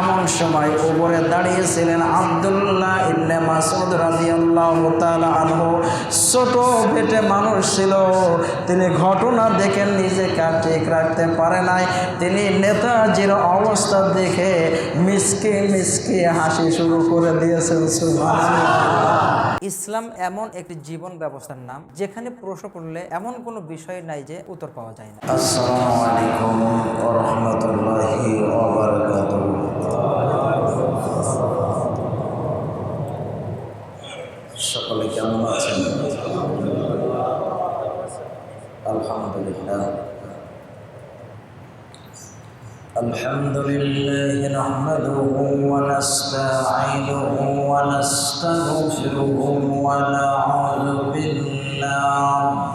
এমন সময় উপরে দাঁড়িয়েছিলেন আবদুল্লাহ মাসুদ রাদিয়াল্লাহু তাআলা ছোট পেটে মানুষ ছিল। তিনি ঘটনা দেখে নিজেকে ঠিক রাখতে পারে নাই। তিনি নেতাজির অবস্থা দেখে মিসকে মিসকে হাসি শুরু করে দিয়েছেন। ইসলাম এমন একটি জীবন ব্যবস্থার নাম, যেখানে প্রশ্ন করলে এমন কোনো বিষয় নাই যে উত্তর পাওয়া যায় না। আসসালামু আলাইকুম ওয়া বারাকাতুহু। সকলে কেমন আছেন আলহামদুলিল্লাহ الحمد لله نحمده ونستعينه ونستغفره ونعوذ بالله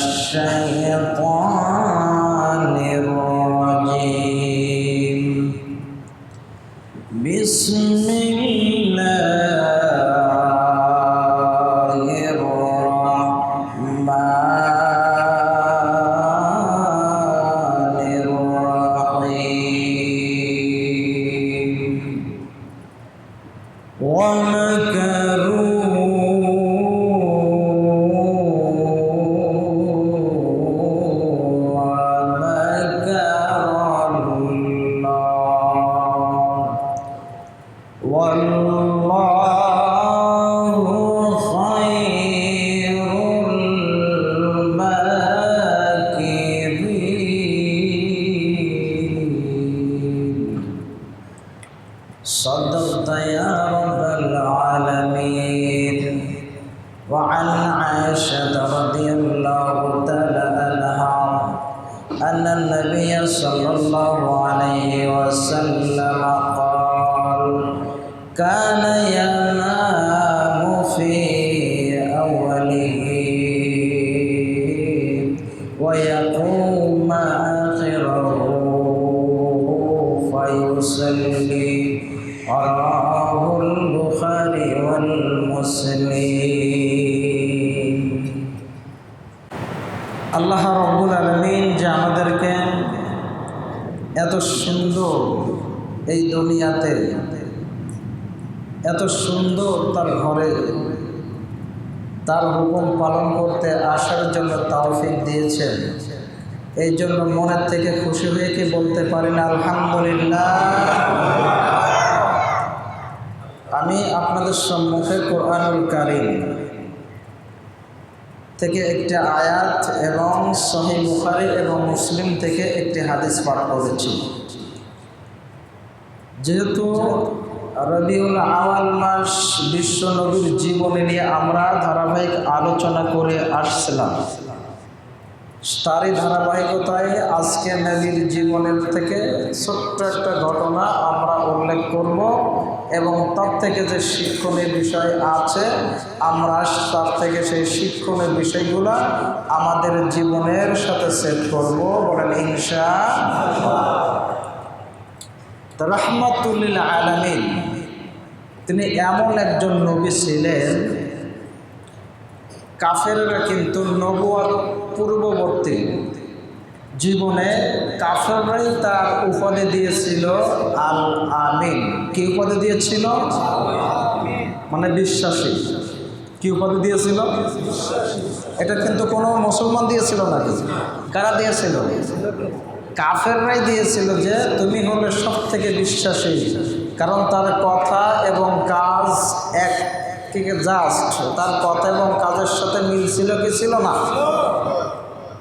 الشيطان والله দুনিয়াতে এত সুন্দর তার ঘরে তার হুকুম পালন করতে আসার জন্য তাওফিক দিয়েছেন। এই জন্য মনের থেকে খুশি হয়ে কি বলতে পারেন? আলহামদুলিল্লাহ। আমি আপনাদের সম্মুখে কোরআনুল কারিম থেকে একটি আয়াত এবং সহি বুখারি এবং মুসলিম থেকে একটি হাদিস পাঠ করেছি। যেহেতু রবিউল আওয়াল মাস বিশ্ব নবীর জীবনী নিয়ে আমরা ধারাবাহিক আলোচনা করে আসছিলাম, তারই ধারাবাহিকতায় আজকে নবীর জীবনের থেকে ছোট্ট একটা ঘটনা আমরা উল্লেখ করব এবং তার থেকে যে শিক্ষণীয় বিষয় আছে, আমরা তার থেকে সেই শিক্ষণীয় বিষয়গুলো আমাদের জীবনের সাথে সেট করব। বলেন ইনশা রহমতুল্লিল আলমিন। তিনি এমন একজন নবী ছিলেন, কাফেররা কিন্তু নবুয়ার পূর্ববর্তী জীবনে কাফেররাই তার উপাধি দিয়েছিল আল আমিন কি উপাধি দিয়েছিল? মানে বিশ্বাসী। কি উপাধি দিয়েছিল? এটা কিন্তু কোনো মুসলমান দিয়েছিল নাকি? কারা দিয়েছিল? কাফেররাই দিয়েছিল যে তুমি হলে সব থেকে বিশ্বাসী, কারণ তার কথা এবং কাজ এক থেকে জাস্ট তার কথা এবং কাজের সাথে মিল ছিল কি ছিল না?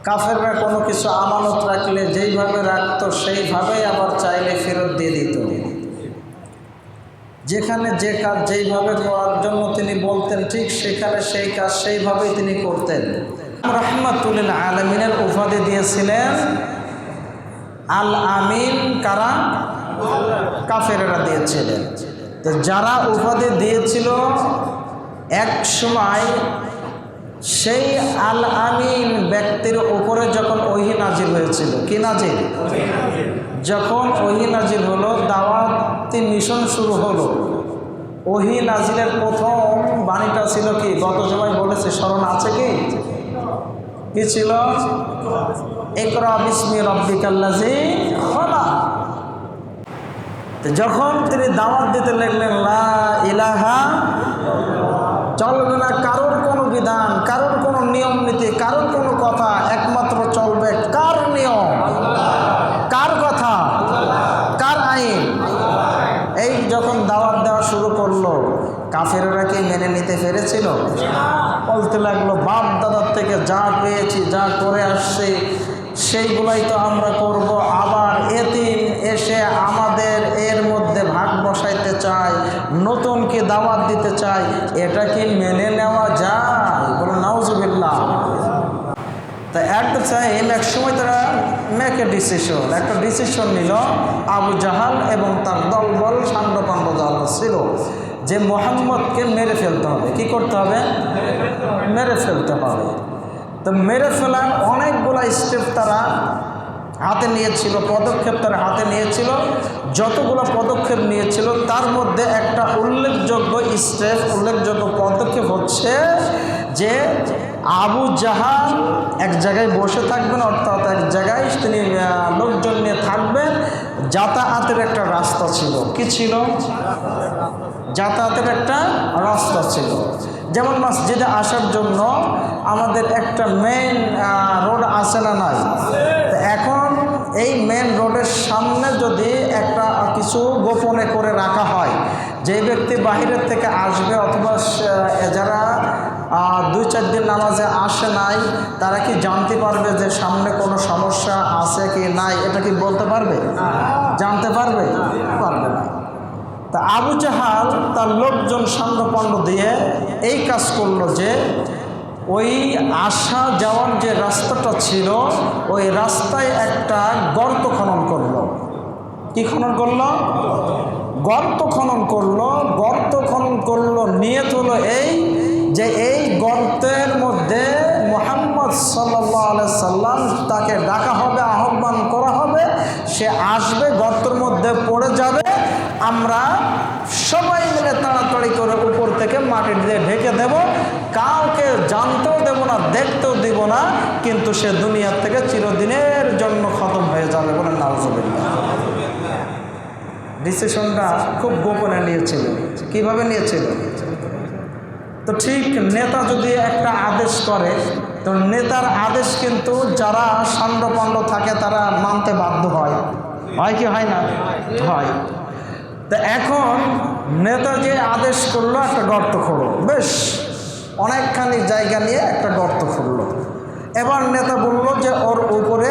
কাফেররা কোনো কিছু আমানত রাখলে, যেইভাবে রাখতো সেইভাবেই আবার চাইলে ফেরত দিয়ে দিত। যেখানে যে কাজ যেইভাবে করার জন্য তিনি বলতেন, ঠিক সেখানে সেই কাজ সেইভাবেই তিনি করতেন। রহমাতুল্লিল আলমিনের উপাধি দিয়েছিলেন আল আমিন কারা? কাফেরেরা দিয়েছিলেন। তো যারা উপাধি দিয়েছিল, এক সময় সেই আল আমিন ব্যক্তির উপরে যখন ওহি নাজির হয়েছিল, কি নাজির যখন ওহি নাজির হলো, দাওয়াতি মিশন শুরু হলো। ওহি নাজিরের প্রথম বাণীটা ছিল কি? গত সময় বলেছে, স্মরণ আছে কি? কি ছিল? যখন তিনি দাওয়াত দিতে লাগলেন, লা ইলাহা, চলবে না কারোর কোনো বিধান, কারোর কোনো নিয়ম নীতি, কারোর কোনো কথা, একমাত্র চলবে কার নিয়ম? কার কথা? কার আইন? এই যখন দাওয়াত দেওয়া শুরু করল, কাফেররা কি মেনে নিতে পেরেছিল? বলতে লাগল, বাপ দাদার থেকে যা পেয়েছি, যা করে আসছি, সেইগুলাই তো আমরা করব। আবার এতিম এসে আমাদের এর মধ্যে ভাগ বসাইতে চায় নতুন কি দাওয়াত দিতে চায়, এটা কি মেনে নেওয়া যায়? বলো নাউজুবিল্লাহ। তা দ্য টাইম এক সময় তারা মেক এ ডিসিশন একটা ডিসিশন নিল, আবু জাহাল এবং তার দলবল সান্ড পাণ্ড দল ছিল। যে মোহাম্মদকে মেরে ফেলতে হবে। কি করতে হবে? মেরে ফেলতে হবে। তো মেরে ফেলার অনেকগুলো স্টেপ তারা হাতে নিয়েছিল, পদক্ষেপ তারা হাতে নিয়েছিল। যতগুলো পদক্ষেপ নিয়েছিল, তার মধ্যে একটা উল্লেখযোগ্য স্টেপ উল্লেখযোগ্য পদক্ষেপ হচ্ছে যে আবু জাহাল এক জায়গায় বসে থাকবেন, অর্থাৎ এক জায়গায় তিনি লোকজন নিয়ে থাকবেন। যাতায়াতের একটা রাস্তা ছিল। কি ছিল? যাতায়াতের একটা রাস্তা ছিল। যেমন মসজিদে আসার জন্য আমাদের একটা মেন রোড আছে না নাই? এখন এই মেন রোডের সামনে যদি একটা কিছু গোপনে করে রাখা হয় যে ব্যক্তি বাহিরের থেকে আসবে অথবা যারা দুই চার দিন নামাজে আসে নাই তারা কি জানতে পারবে যে সামনে কোনো সমস্যা আছে কি নাই? এটা কি বলতে পারবে? জানতে পারবে? পারবে না। তা আবু জাহাল তার লোকজন সাঙ্গপণ্ড দিয়ে এই কাজ করল যে, ওই আসা যাওয়ার যে রাস্তাটা ছিল, ওই রাস্তায় একটা গর্ত খনন করল। কি খনন করল? গর্ত খনন করল। গর্ত খনন করল, নিয়ত হলো এই যে এই গর্তের মধ্যে মোহাম্মদ সাল্লাহ সাল্লাম তাকে ডাকা হবে, আহ্বান করা হবে। সে আসবে, গর্তের মধ্যে পড়ে যাবে। আমরা সবাই মিলে তাড়াতাড়ি করে উপর থেকে মাটি দিয়ে ঢেকে দেব। কাউকে জানতেও দেব না, দেখতেও দিব না, কিন্তু সে দুনিয়ার থেকে চিরদিনের জন্য খতম হয়ে যাবে বলে নাউজুবিল্লাহ। ডিসিশনটা খুব গোপনে নিয়েছিল। কীভাবে নিয়েছিল? তো ঠিক নেতা যদি একটা আদেশ করে, তো নেতার আদেশ কিন্তু যারা সান্ডপাণ্ড থাকে তারা মানতে বাধ্য হয়। হয় কি হয় না? হয়। তো এখন নেতা যে আদেশ করল একটা গর্ত খোঁড়ো। বেশ, অনেকখানি জায়গা নিয়ে একটা গর্ত খুঁড়লো। এবার নেতা বলল যে ওর উপরে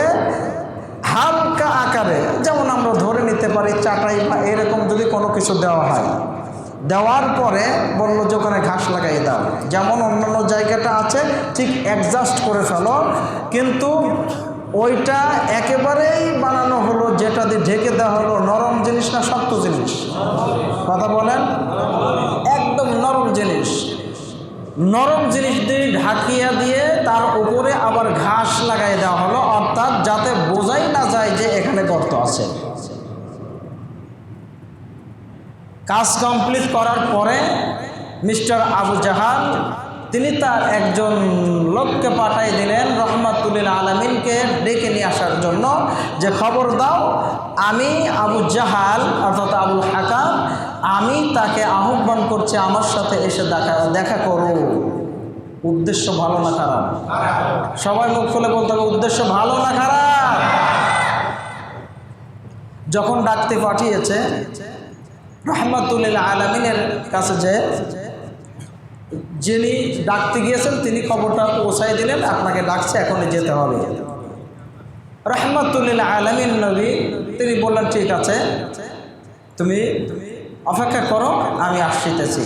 হালকা আকারে, যেমন আমরা ধরে নিতে পারি চাটাই বা এরকম যদি কোনো কিছু দেওয়া হয়। দেওয়ার পরে বলল যে ওখানে ঘাস লাগাই দাও। যেমন অন্যান্য জায়গাটা আছে, ঠিক অ্যাডজাস্ট করে ফেলো। কিন্তু ওইটা একেবারেই বানানো হলো, যেটা দিয়ে ঢেকে দেওয়া হলো নরম জিনিস না শক্ত জিনিস? কথা বলেন। একদম নরম জিনিস। নরম জিনিস দিয়ে ঢাকিয়া দিয়ে তার উপরে আবার ঘাস লাগাই দেওয়া হলো, অর্থাৎ যাতে বোঝাই না যায় যে এখানে গর্ত আছে। কাজ কমপ্লিট করার পরে মিস্টার আবু জাহাল তিনি তার একজন লোককে পাঠাই দিলেন রহমাতুল্লিল আলমিনকে ডেকে নিয়ে আসার জন্য যে খবর দাও, আমি আবু জাহাল অর্থাৎ আবুল হাকাম, আমি তাকে আহ্বান করছি আমার সাথে এসে দেখা দেখা করো। উদ্দেশ্য ভালো না খারাপ? সবাই মুখ খুলে বলতে হবে, উদ্দেশ্য ভালো না খারাপ? যখন ডাকতে পাঠিয়েছে, রহমতুল্লিল আলমিনের কাছে যে যিনি ডাকতে গিয়েছেন, তিনি খবরটা পৌঁছাই দিলেন, আপনাকে ডাকছে, এখনই যেতে হবে। রহমতুল্লিল আলমিন নবী, তিনি বললেন, ঠিক আছে, তুমি অপেক্ষা করো, আমি আসিতেছি।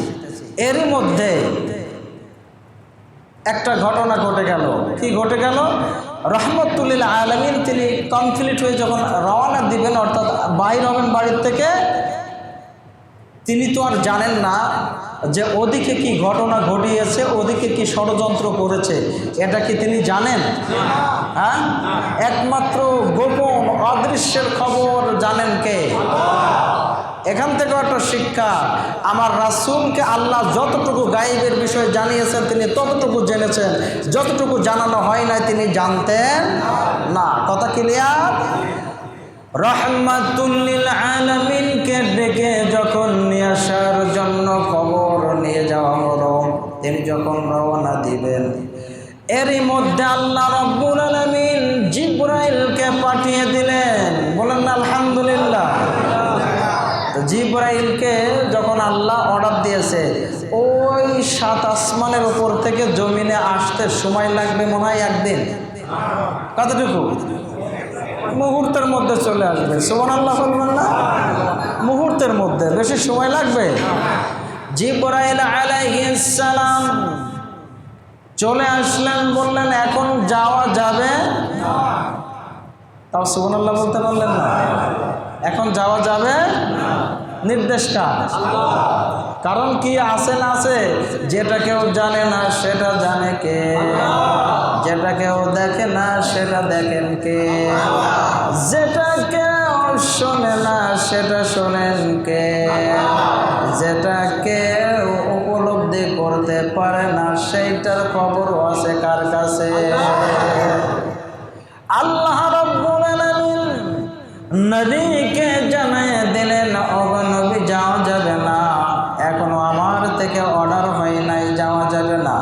এরই মধ্যে একটা ঘটনা ঘটে গেল। কি ঘটে গেল? রহমতুল্লিল আলমিন, তিনি কমপ্লিট হয়ে যখন রওনা দিবেন, অর্থাৎ বাইর হবেন বাড়ির থেকে, তিনি তো আর জানেন না যে ওদিকে কি ঘটনা ঘটিয়েছে, ওদিকে কি ষড়যন্ত্র করেছে, এটা কি তিনি জানেন? হ্যাঁ? একমাত্র গোপন অদৃশ্যের খবর জানেন কে? এখান থেকে একটা শিক্ষা, আমার রাসুলকে আল্লাহ যতটুকু গাইবের বিষয়ে জানিয়েছেন, তিনি ততটুকু জেনেছেন, যতটুকু জানানো হয় নাই তিনি জানতেন না। কথা ক্লিয়ার রহমাতুল্লিল আলমিনকে ডেকে যখন নিয়ে আসার জন্য খবর যাওয়া হলো তিনি যখন রওনা দিবেন। এরই মধ্যে আল্লাহ রব্বুল আলমিন জিব্রাইলকে পাঠিয়ে দিলেন। বলেন, আলহামদুলিল্লাহ। জিব্রাইলকে যখন আল্লাহ অর্ডার দিয়েছে, ওই সাত আসমানের উপর থেকে জমিনে আসতে সময় লাগবে মনে হয় একদিন। কতটুকু? মুহূর্তের মধ্যে চলে আসবে। সুমন আল্লাহ বলবেন না। মুহূর্তের মধ্যে। বেশি সময় লাগবে? জিব্রাইল সালাম চলে আসলেন, বললেন, এখন যাওয়া যাবে তাও সুবন আল্লাহ বলতে পারলেন না। এখন যাওয়া যাবে নির্দেশটা কার? কারণ কি আছে না আছে? যেটা কেউ জানে না, সেটা জানে কে? যেটা কেউ দেখে না, সেটা দেখেন কে? যেটা কেউ শোনে না, সেটা শোনেন কে? যেটা কেউ উপলব্ধি করতে পারে না, সেইটার খবরও আছে কার কাছে? আল্লাহ রব্বুল আলামিন জানায় দিলেন অগনবী যাওয়া যাবে না। এখনও আমার থেকে অর্ডার হয় নাই, যাওয়া যাবে না।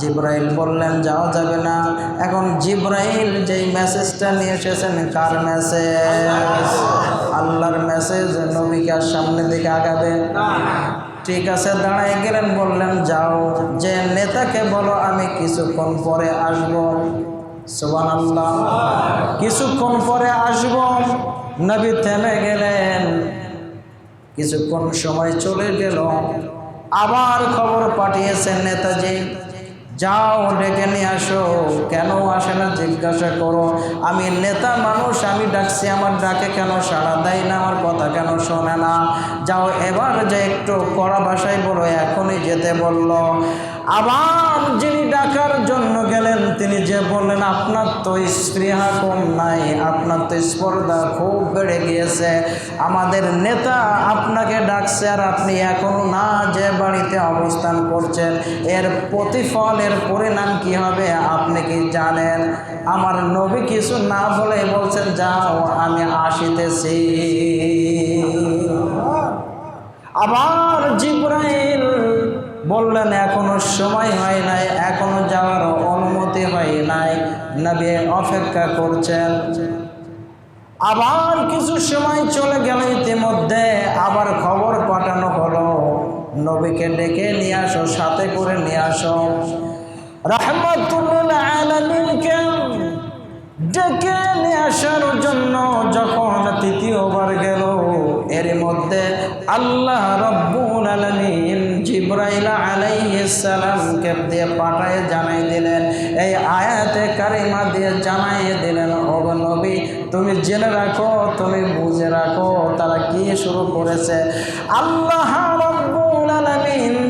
জিব্রাইল বললেন, যাওয়া যাবে না। এখন জিব্রাইল যেই মেসেজটা নিয়ে এসেছেন, কার মেসেজ আল্লাহর মেসেজ নবীকে আর সামনে দিকে আগাবে। ঠিক আছে, দাঁড়ায় গেলেন, বললেন, যাও, যে নেতাকে বলো, আমি কিছুক্ষণ পরে আসব। সুবান আল্লাহ কিছুক্ষণ পরে আসব। নবী থেমে গেলেন। কিছুক্ষণ সময় চলে গেল। আবার খবর পাঠিয়েছেন নেতাজি। যাও, ডেকে নিয়ে আসো। কেন আসে না? জিজ্ঞাসা করো। আমি নেতা মানুষ, আমি ডাকছি, আমার ডাকে কেন সাড়া দেয় না? আমার কথা কেন শোনে না? যাও, এবার যে একটু কড়া ভাষায় বলো, এখনই যেতে বলল। আবার যিনি ডাকার জন্য গেলেন, তিনি যে বললেন, আপনার তো স্পৃহা কম নাই, আপনার তো স্পর্ধা খুব বেড়ে গিয়েছে। আমাদের নেতা আপনাকে ডাকছে আর আপনি এখনও না যে বাড়িতে অবস্থান করছেন, এর প্রতিফল, এর পরিণাম কি হবে আপনি কি জানেন? আমার নবী কিছু না বলে বলছেন, যাও, আমি আসিতেছি। আবার জিব্রাইল বললেন, এখনও সময় হয় নাই, এখনও যাওয়ার অনুমতি হয় নাই। নবী অপেক্ষা করছেন। আবার কিছু সময় চলে গেল ইতিমধ্যে, আবার খবর পাঠানো হলো। নবীকে ডেকে নিয়ে আসো, সাথে করে নিয়ে আসো। রহমতুল্লাহ ডেকে নিয়ে আসার জন্য যখন তৃতীয়বার গেল এর মধ্যে আল্লাহ রব্বুল আলমিন জিব্রাইল আলাইহিস সালামকে দিয়ে পাঠায়, জানাই দিলেন, এই আয়াতে কারিমা দিয়ে জানাই দিলেন ও নবী, তুমি জেনে রাখো, তুমি বুঝে রাখো, তারা কি শুরু করেছে? আল্লাহ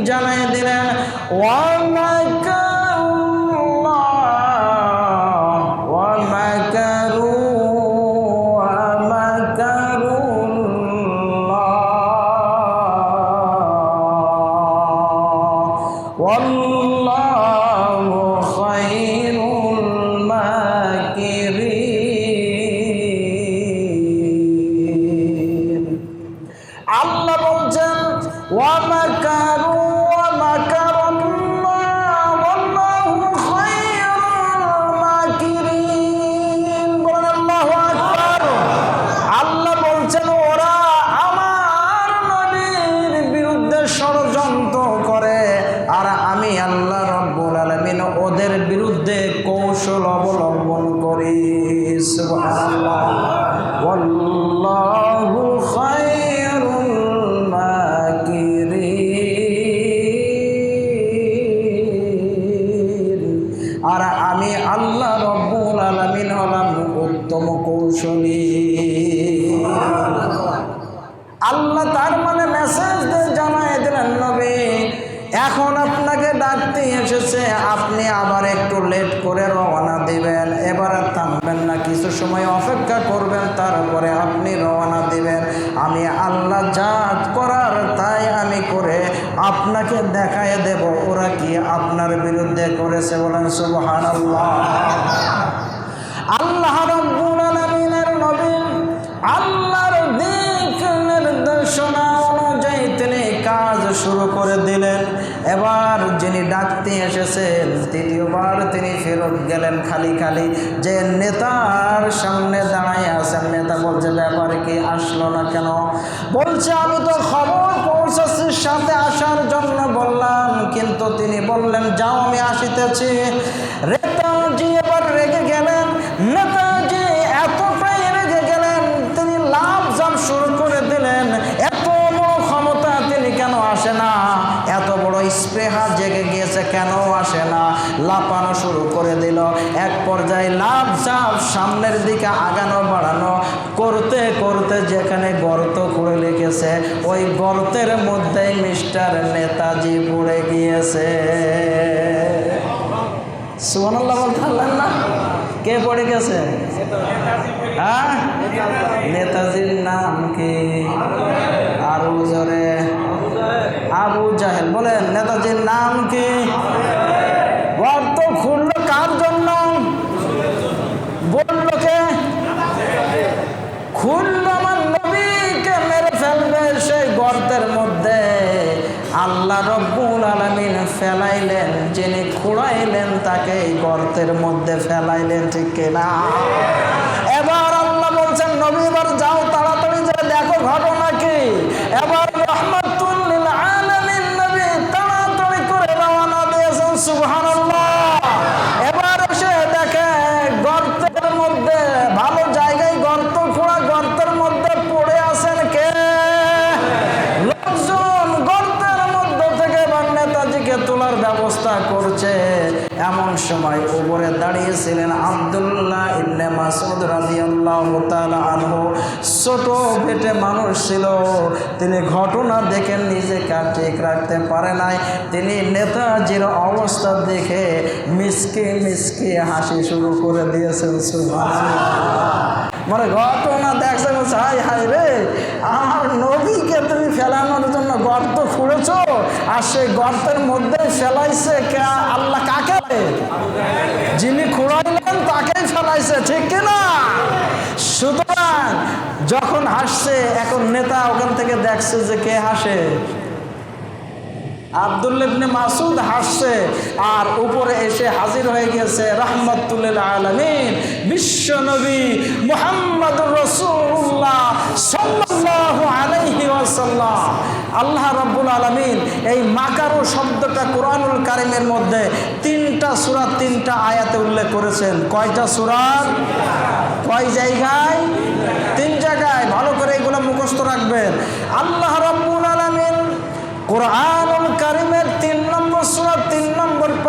জানাই দিলেন ওয়ামাকাল্লাহ আল্লাহ বলছেন ওয়ামাকারু ওয়ামাকারাল্লাহ উত্তম কৌশলী। আল্লাহ তার মানে মেসেজ দিয়ে জানাই দিলেন নবী, এখন আপনাকে ডাকতে এসেছে, আপনি আবার একটু লেট করে রওনা দিবেন, এবার থামবেন না, কিছু সময় অপেক্ষা করবেন, তারপরে আপনি রওনা দিবেন। আমি আল্লাহ যা করার তাই আমি করে আপনাকে দেখায় দেব, ওরা কি আপনার বিরুদ্ধে করেছে বলেন, সুবহানাল্লাহ। আল্লাহ আল্লাহর দিক নির্দেশনা অনুযায়ী তিনি কাজ শুরু করে দিলেন। এবার যিনি ডাকতে এসেছেন তৃতীয়বার তিনি ফেরত গেলেন খালি খালি। যে নেতার সামনে দাঁড়ায় আছেন নেতা বলছে, ব্যাপার কি আসলো না কেন? বলছে, আমি তো খবর পৌঁছাচ্ছি সাথে আসার জন্য বললাম। কিন্তু তিনি বললেন, যাও, আমি আসিতেছি। রেতাজি আসে না। এত বড় স্পৃহা জেগে গিয়েছে কেন আসে না। লাপানো শুরু করে দিল। এক পর্যায়ে লাভ চাপ সামনের দিকে আগানো বাড়ানো। করতে করতে যেখানে গর্ত করে লেগেছে ওই গর্তের মধ্যেই মিস্টার নেতাজি পড়ে গিয়েছে। সুবহানাল্লাহ বলতে পারলেন না? কে পড়ে গেছে? হ্যাঁ? নেতাজির নাম কি? আরও জোরে। আবু জাহেল বলেন, নেতাজির নাম কি? খুললো কার জন্য? খুললো আমার নবীকে, মেরে ফেলবে সেই গর্তের মধ্যে। আল্লাহ রব্বুল আলমিন ফেলাইলেন, যিনি খুঁড়াইলেন তাকে এই গর্তের মধ্যে ফেলাইলেন, ঠিক কিনা? এবার আল্লাহ বলছেন, নবী এবার যাও, তাড়াতাড়ি যে দেখো ঘটনা কি। এবার রহমাতুল্লিল আলামিন নবী তাড়াতাড়ি করে রওনা দিয়েছেন সুবহানাল্লাহ এবার এসে দেখে গর্তের মধ্যে ভালো জায়গায় গর্ত খোঁড়া গর্তের মধ্যে পড়ে আছেন কে লোকজন গর্তের মধ্যে থেকে এবার নেতাজিকে তোলার ব্যবস্থা করছে এমন সময় উপরে দাঁড়িয়েছিলেন আব্দুল্লাহ ইবনে মাসুদ রাদিয়াল্লাহু তাআলা আনহু ছোট পেটে মানুষ ছিল। তিনি ঘটনা দেখে নিজেকে ঠিক রাখতে পারে নাই। তিনি নেতাজির অবস্থা দেখে মিসকে মিসকে হাসি শুরু করে দিয়েছেন মানে ঘটনা দেখছে, বলছে হাই হাই রে, আমার নবীকে তুমি ফেলানোর জন্য গর্ত খুঁড়েছ? আর সেই গর্তের মধ্যে ফেলাইছে কে? আল্লাহ কাকে যিনি খুঁড়াইলেন তাকেই ফেলাইছে, ঠিক কিনা সুতরাং যখন হাসছে, এখন নেতা ওখান থেকে দেখছে যে কে হাসে। আবদুল্লিবনে মাসুদ হাসছে, আর উপরে এসে হাজির হয়ে গেছে রহমতুল্লিল আলমিন, বিশ্ব নবী মোহাম্মদুর রসুল্লাহ আল্লাহ রব্বুল আলমিন এই মাকারু শব্দটা কোরআনুল কারিমের মধ্যে তিনটা সুরার তিনটা আয়াতে উল্লেখ করেছেন। কয়টা সুরার কয় জায়গায়? তিন জায়গায়। ভালো করে এগুলো মুখস্থ রাখবেন। আল্লাহ রব্বুল আলমিন কোরআনুল কারিমের তিন নম্বর সুরা তিন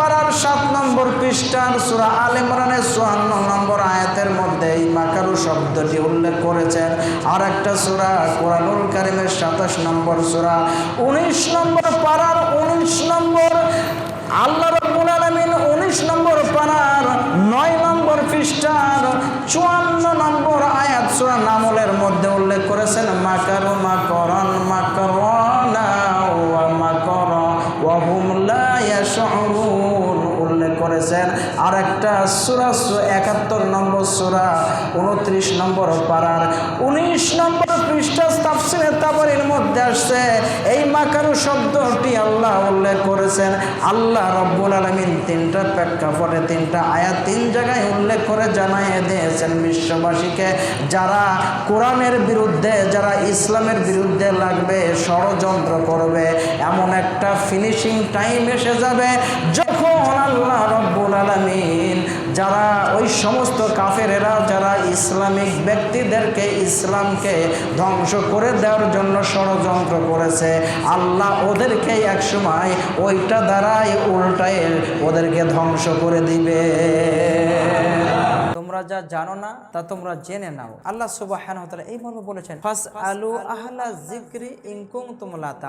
পাড়ার সাত নম্বর পৃষ্ঠার সুরা আল ইমরানের চুয়ান্ন নম্বর আয়াতের মধ্যে এই মাকারু শব্দটি উল্লেখ করেছেন। আর একটা সুরা কোরআনুল কারিমের সাতাশ নম্বর সুরা। উনিশ নম্বর পাড়ার উনিশ নম্বর আল্লাহ রব্বুল আলমিন উনিশ নম্বর পাড়ার নয় নম্বর পৃষ্ঠার চুয়ান্ন নম্বর আয়াত সুরা নামলের মধ্যে উল্লেখ করেছেন, মাকারু, মাকরন, মাকরনা। করেছেন। আর একটা সুরা একাত্তর নম্বর সুরা, উনত্রিশ নম্বর পাড়ার উনিশ নম্বর পৃষ্ঠা তাফসিরে মধ্যে আসছে, এই মাকারু শব্দটি আল্লাহ উল্লেখ করেছেন। আল্লাহ রব্বুল আলমিন তিনটা প্রেক্ষাপটে, তিনটা আয়া তিন জায়গায় করে জানাইয়ে দিয়েছেন বিশ্ববাসীকে। যারা কোরআনের বিরুদ্ধে, যারা ইসলামের বিরুদ্ধে লাগবে, ষড়যন্ত্র করবে, এমন একটা ফিনিশিং টাইম এসে যাবে, যখন আল্লাহ রব্বুল আলমিন যারা ওই সমস্ত কাফেরেরা, যারা ইসলামিক ব্যক্তিদেরকে ইসলামকে ধ্বংস করে দেওয়ার জন্য ষড়যন্ত্র করেছে, আল্লাহ ওদেরকে একসময় ওইটা দ্বারাই উল্টায় ওদেরকে ধ্বংস করে দিবে। তোমরা যা জানো না, তা তোমরা জেনে নাও। আল্লাহ বলেছেন আলু জিক্রি তা